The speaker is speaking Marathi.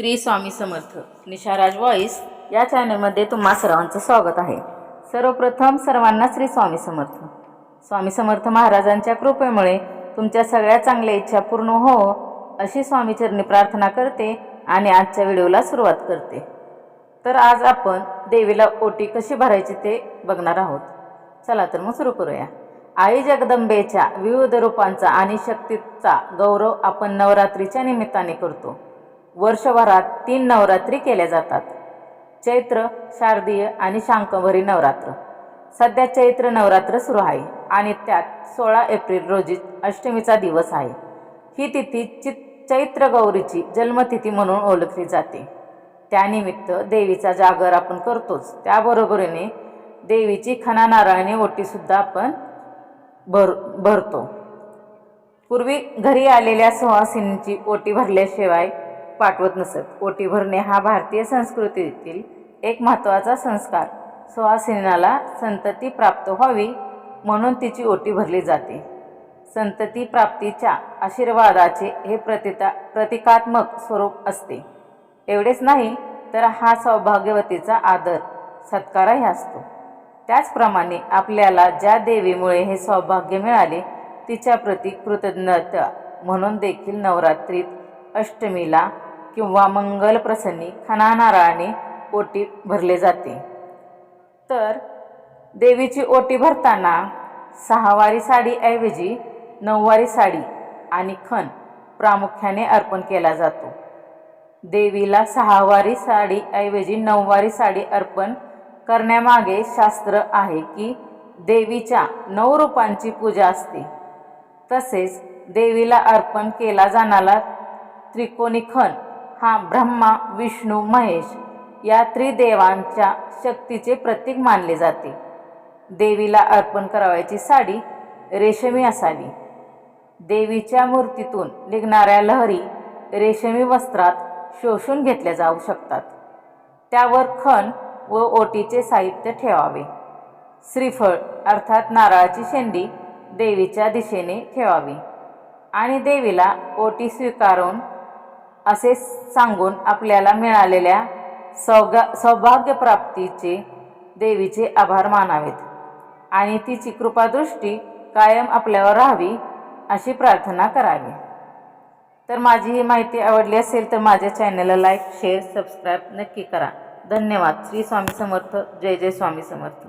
श्री स्वामी समर्थ निशाराज वॉइस या चॅनलमध्ये तुम्हा सर्वांचं स्वागत आहे. सर्वप्रथम सर्वांना श्री स्वामी समर्थ. स्वामी समर्थ महाराजांच्या कृपेमुळे तुमच्या सगळ्या चांगल्या इच्छा पूर्ण हो अशी स्वामीचरणी प्रार्थना करते आणि आजच्या व्हिडिओला सुरुवात करते. तर आज आपण देवीला ओटी कशी भरायची ते बघणार आहोत. चला तर मग सुरू करूया. आई जगदंबेच्या विविध रूपांचा आणि शक्तीचा गौरव आपण नवरात्रीच्या निमित्ताने करतो. वर्षभरात तीन नवरात्री केल्या जातात. चैत्र शारदीय आणि शांकभरी नवरात्र. सध्या चैत्र नवरात्र सुरू आहे आणि त्यात सोळा एप्रिल रोजी अष्टमीचा दिवस आहे. ही तिथी चित चैत्र गौरीची जन्मतिथी म्हणून ओळखली जाते. त्यानिमित्त देवीचा जागर आपण करतोच. त्याबरोबरीने देवीची खना नारळाने ओटीसुद्धा आपण भर भरतो. पूर्वी घरी आलेल्या सुहासिनींची ओटी भरल्याशिवाय पाठवत नसत. ओटी भरणे हा भारतीय संस्कृतीतील एक महत्त्वाचा संस्कार. सुहासिनाला संतती प्राप्त व्हावी म्हणून तिची ओटी भरली जाते. संतती प्राप्तीच्या आशीर्वादाचे हे प्रतिता प्रतिकात्मक स्वरूप असते. एवढेच नाही तर हा सौभाग्यवतीचा आदर सत्कारही असतो. त्याचप्रमाणे आपल्याला ज्या देवीमुळे हे सौभाग्य मिळाले तिच्या प्रती कृतज्ञता म्हणून देखील नवरात्रीत अष्टमीला किंवा मंगल प्रसंगी खना नारळाने ओटी भरले जाते. तर देवीची ओटी भरताना सहावारी साडीऐवजी नऊवारी साडी आणि खण प्रामुख्याने अर्पण केला जातो. देवीला सहावारी साडीऐवजी नऊवारी साडी अर्पण करण्यामागे शास्त्र आहे की देवीच्या नऊ रूपांची पूजा असते. तसेच देवीला अर्पण केला जाणारा त्रिकोणी खण हा ब्रह्मा विष्णू महेश या त्रिदेवांच्या शक्तीचे प्रतीक मानले जाते. देवीला अर्पण करावयाची साडी रेशमी असावी. देवीच्या मूर्तीतून निघणाऱ्या लहरी रेशमी वस्त्रात शोषून घेतल्या जाऊ शकतात. त्यावर खण व ओटीचे साहित्य ठेवावे. श्रीफळ अर्थात नारळाची शेंडी देवीच्या दिशेने ठेवावी. आणि देवीला ओटी स्वीकारून असे सांगून आपल्याला मिळालेल्या सौगा सौभाग्यप्राप्तीचे देवीचे आभार मानावेत. आणि तिची कृपादृष्टी कायम आपल्यावर राहावी अशी प्रार्थना करावी. तर माझी ही माहिती आवडली असेल तर माझ्या चॅनलला लाईक शेअर सबस्क्राईब नक्की करा. धन्यवाद. श्री स्वामी समर्थ. जय जय स्वामी समर्थ.